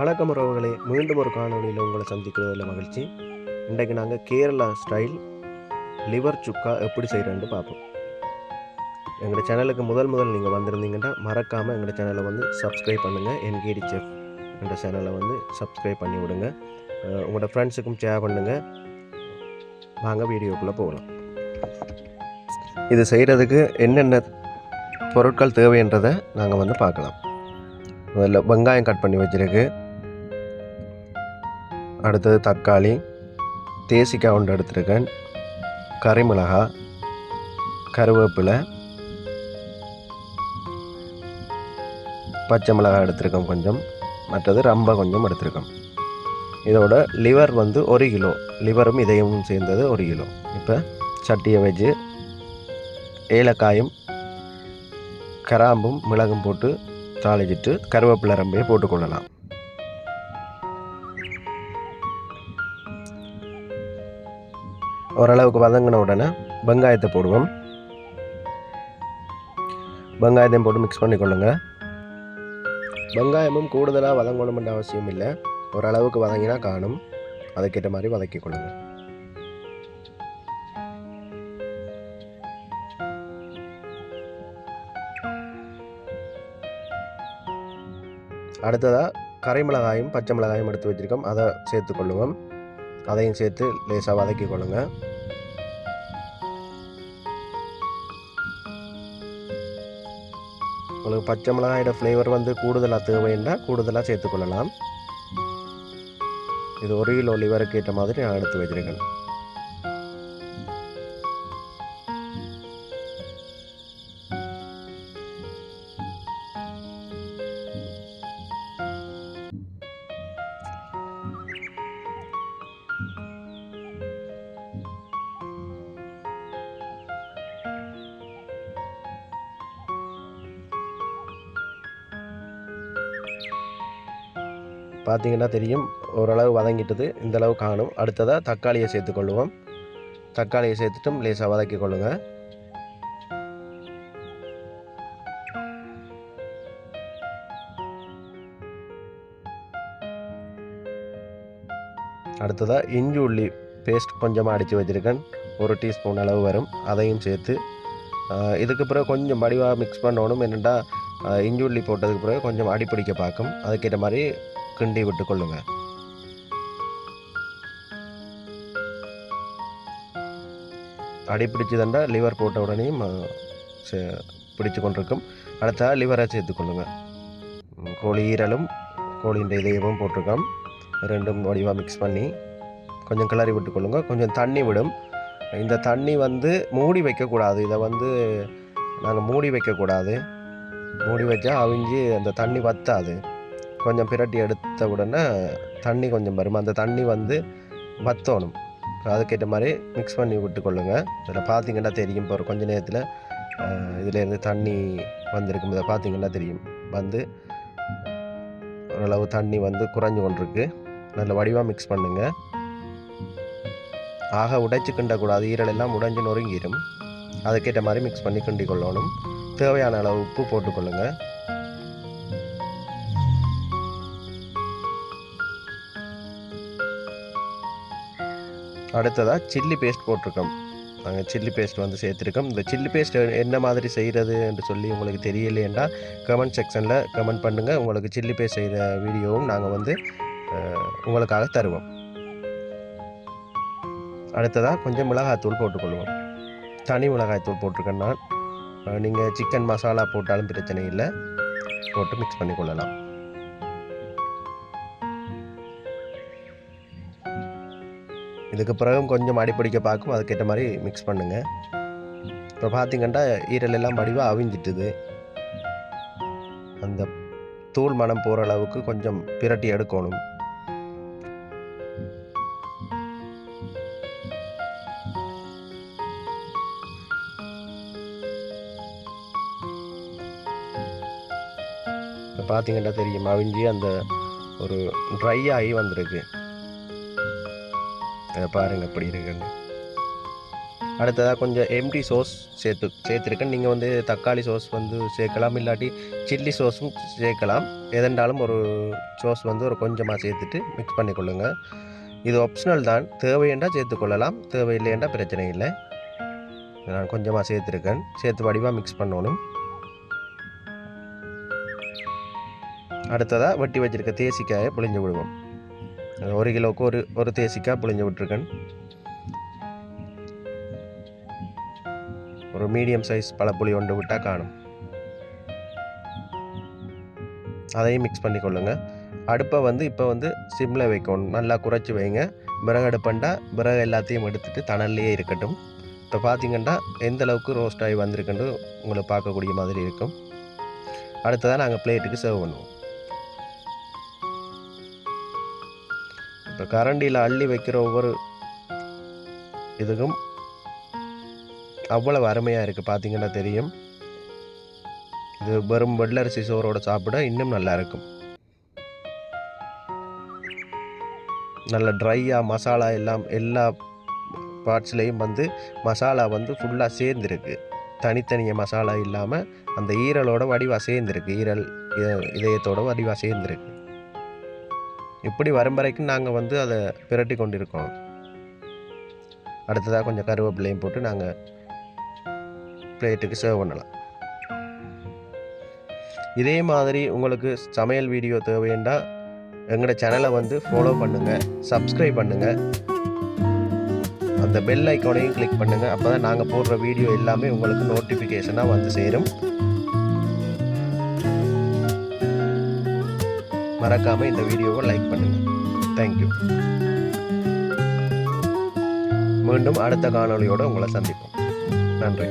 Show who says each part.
Speaker 1: வணக்கம் உறவுகளே. மீண்டும் ஒரு காணொளியில் உங்களை சந்திக்கிறதில் மகிழ்ச்சி. இன்றைக்கு நாங்கள் கேரளா ஸ்டைல் லிவர் சுக்கா எப்படி செய்கிறேன்னு பார்ப்போம். எங்களோட சேனலுக்கு முதல் முதல் நீங்கள் வந்திருந்தீங்கன்னா மறக்காமல் எங்களோட சேனலை வந்து சப்ஸ்கிரைப் பண்ணுங்கள் என்கேடி செஃப் என்ற சேனலை வந்து சப்ஸ்கிரைப் பண்ணி விடுங்க. உங்களோட ஃப்ரெண்ட்ஸுக்கும் ஷேர் பண்ணுங்கள் வாங்க வீடியோக்குள்ளே போகலாம். இது செய்கிறதுக்கு என்னென்ன பொருட்கள் தேவைன்றதை நாங்கள் வந்து பார்க்கலாம். முதல்ல வெங்காயம் கட் பண்ணி வச்சிருக்கு. அடுத்தது தக்காளி தேசிக்காய் ஒன்று எடுத்திருக்கேன். கறிமிளகா கருவேப்பிலை பச்சை மிளகாய் எடுத்திருக்கோம் கொஞ்சம். மற்றது ரம்பை கொஞ்சம் எடுத்திருக்கோம். இதோட லிவர் வந்து ஒரு கிலோ. லிவரும் இதயமும் சேர்ந்தது ஒரு கிலோ. இப்போ சட்டியை வச்சு ஏலக்காயும் கராம்பும் மிளகும் போட்டு தாளிச்சிட்டு கருவேப்பிலை ரம்பையை போட்டுக்கொள்ளலாம். ஓரளவுக்கு வதங்கின உடனே வெங்காயத்தை போடுவோம். வெங்காயத்தையும் போட்டு மிக்ஸ் பண்ணிக்கொள்ளுங்க. வெங்காயமும் கூடுதலாக வதங்கணுமென்ற அவசியம் இல்லை. ஓரளவுக்கு வதங்கினா காணும். அதுக்கேற்ற மாதிரி வதக்கிக்கொள்ளுங்க அடுத்ததாக கரை மிளகாயும் பச்சை மிளகாயும் எடுத்து வச்சுருக்கோம். அதை சேர்த்துக்கொள்ளுவோம் அதையும் சேர்த்து லேசாக வதக்கி கொள்ளுங்கள் உங்களுக்கு பச்சை மிளகாயோட ஃப்ளேவர் வந்து கூடுதலாக தேவைன்னா கூடுதலாக சேர்த்துக்கொள்ளலாம். இது ஒரு கிலோ லிவருக்கு ஏற்ற மாதிரி நான் எடுத்து வச்சிருக்கேன். பார்த்தீங்கன்னா தெரியும். ஓரளவு வதங்கிட்டது. இந்த அளவு காணும். அடுத்ததாக தக்காளியை சேர்த்துக்கொள்ளுவோம் தக்காளியை சேர்த்துட்டும் லேசாக வதக்கி கொள்ளுங்கள் அடுத்ததாக இஞ்சி உள்ளி பேஸ்ட் கொஞ்சமாக அடித்து வச்சுருக்கேன். ஒரு டீஸ்பூன் அளவு வரும். அதையும் சேர்த்து இதுக்கு பிறகு கொஞ்சம் வடிவாக மிக்ஸ் பண்ணணும். என்னென்னா இஞ்சி உள்ளி போட்டதுக்கு பிறகு கொஞ்சம் அடிப்பிடிக்க பார்க்கும். அதுக்கேற்ற மாதிரி கிண்டி விட்டு கொள்ளுங்க அடி பிடிச்சதுண்டா லிவர் போட்ட உடனேயும் சே- பிடிச்சு கொண்டிருக்கும். அடுத்தா லிவரை சேர்த்துக்கொள்ளுங்க கோழி ஈரலும் கோழியின் இதயமும் போட்டிருக்கோம். ரெண்டும் வடிவாக மிக்ஸ் பண்ணி கொஞ்சம் கிளறி விட்டுக்கொள்ளுங்க கொஞ்சம் தண்ணி விடும். இந்த தண்ணி வந்து மூடி வைக்கக்கூடாது. இதை வந்து நாங்கள் மூடி வைக்கக்கூடாது. மூடி வச்சா அவிஞ்சு அந்த தண்ணி வத்தாது. கொஞ்சம் பிரட்டி எடுத்த உடனே தண்ணி கொஞ்சம் வரும் அந்த தண்ணி வந்து வத்தணும். அதுக்கேற்ற மாதிரி மிக்ஸ் பண்ணி விட்டுக்கொள்ளுங்க. இதில் பார்த்தீங்கன்னா தெரியும் இப்போ ஒரு கொஞ்ச நேரத்தில் இதிலேருந்து தண்ணி வந்திருக்கும். இதை பார்த்தீங்கன்னா தெரியும். வந்து ஓரளவு தண்ணி வந்து குறைஞ்சு கொண்டிருக்கு. நல்ல வடிவாக மிக்ஸ் பண்ணுங்கள் ஆக உடைச்சு கிண்டக்கூடாது. ஈரலெல்லாம் உடைஞ்சு நொறுங்கிடும் அதுக்கேற்ற மாதிரி மிக்ஸ் பண்ணி கிண்டி கொள்ளணும் தேவையான அளவு உப்பு போட்டுக்கொள்ளுங்கள் அடுத்ததாக சில்லி பேஸ்ட் போட்டிருக்கோம். நாங்கள் சில்லி பேஸ்ட் வந்து சேர்த்துருக்கோம். இந்த சில்லி பேஸ்ட் என்ன மாதிரி செய்கிறது என்று சொல்லி உங்களுக்கு தெரியலையேண்டா கமெண்ட் செக்ஷனில் கமெண்ட் பண்ணுங்கள் உங்களுக்கு சில்லி பேஸ்ட் செய்கிற வீடியோவும் நாங்கள் வந்து உங்களுக்காக தருவோம். அடுத்ததாக கொஞ்சம் மிளகாய்த்தூள் போட்டுக்கொள்வோம். தனி மிளகாய்த்தூள் போட்டிருக்கேன் நான். நீங்கள் சிக்கன் மசாலா போட்டாலும் பிரச்சனை இல்லை. போட்டு மிக்ஸ் பண்ணி இதுக்கு பிறகும் கொஞ்சம் அடிப்பிடிக்க பார்க்கும். அதுக்கேற்ற மாதிரி மிக்ஸ் பண்ணுங்கள் இப்போ பார்த்தீங்கன்னா ஈரல் எல்லாம் வடிவாக அவிஞ்சிட்டுது. அந்த தூள் மனம் போகிற அளவுக்கு கொஞ்சம் பிரட்டி எடுக்கணும். இப்போ பார்த்தீங்கன்னா தெரியும் அவிஞ்சி அந்த ஒரு ட்ரை ஆகி வந்திருக்கு. இதை பாருங்க எப்படி இருக்குன்னு. அடுத்ததாக கொஞ்சம் எம்டி சோஸ் சேர்த்து சேர்த்துருக்கேன். நீங்கள் வந்து தக்காளி சோஸ் வந்து சேர்க்கலாம் இல்லாட்டி சில்லி சோஸும் சேர்க்கலாம். எதென்றாலும் ஒரு சோஸ் வந்து ஒரு கொஞ்சமாக சேர்த்துட்டு மிக்ஸ் பண்ணிக்கொள்ளுங்க. இது ஆப்ஷனல் தான். தேவையென்றா சேர்த்துக்கொள்ளலாம். தேவையில்லையென்றால் பிரச்சனை இல்லை. நான் கொஞ்சமாக சேர்த்துருக்கேன். சேர்த்து வடிவாக மிக்ஸ் பண்ணணும். அடுத்ததாக வெட்டி வச்சிருக்க தேசிக்காயை புளிஞ்சு விடுவோம். ஒரு கிலோவுக்கு ஒரு ஒரு தேசிக்காய் புளிஞ்சு விட்ருக்கேன் ஒரு மீடியம் சைஸ் பழப்புளி ஒன்று விட்டால் காணும். அதையும் மிக்ஸ் பண்ணி கொள்ளுங்கள் அடுப்பை வந்து இப்போ வந்து சிம்மில் வைக்கணும். நல்லா குறைச்சி வைங்க. விறகு அடுப்பண்டா விறகு எல்லாத்தையும் எடுத்துகிட்டு தணல்லையே இருக்கட்டும். இப்போ பார்த்தீங்கன்னா எந்த அளவுக்கு ரோஸ்ட் ஆகி வந்திருக்குன்னு உங்களை பார்க்கக்கூடிய மாதிரி இருக்கும். அடுத்ததாக நாங்கள் பிளேட்டுக்கு சர்வ் பண்ணுவோம். இப்போ கரண்டியில் அள்ளி வைக்கிற ஒவ்வொரு இதுக்கும் அவ்வளவு அருமையாக இருக்குது பார்த்தீங்கன்னா தெரியும். இது வெறும் வெள்ளரிசி சோறோடு சாப்பிட இன்னும் நல்லா இருக்கும். நல்ல ட்ரையாக மசாலா எல்லாம் எல்லா பார்ட்ஸ்லேயும் வந்து மசாலா வந்து ஃபுல்லாக சேர்ந்துருக்கு. தனித்தனியாக மசாலா இல்லாமல் அந்த ஈரலோட வடிவாக சேர்ந்துருக்கு. ஈரல் இதயத்தோட வடிவாக சேர்ந்துருக்கு. இப்படி வரும் வரைக்கும் நாங்கள் வந்து அதை பிரட்டி கொண்டிருக்கோம். அடுத்ததாக கொஞ்சம் கருவேப்பிலையும் போட்டு நாங்கள் பிளேட்டுக்கு சர்வ் பண்ணலாம். இதே மாதிரி உங்களுக்கு சமையல் வீடியோ தேவைண்டா எங்களோட சேனலை வந்து ஃபாலோ பண்ணுங்கள் சப்ஸ்கிரைப் பண்ணுங்கள் அந்த பெல் ஐக்கானையும் கிளிக் பண்ணுங்கள் அப்போ தான் நாங்கள் போடுற வீடியோ எல்லாமே உங்களுக்கு நோட்டிஃபிகேஷனாக வந்து சேரும். மறக்காமல் இந்த வீடியோவை லைக் பண்ணுங்கள் தேங்க்யூ மீண்டும் அடுத்த காணொளியோடு உங்களை சந்திப்போம். நன்றி.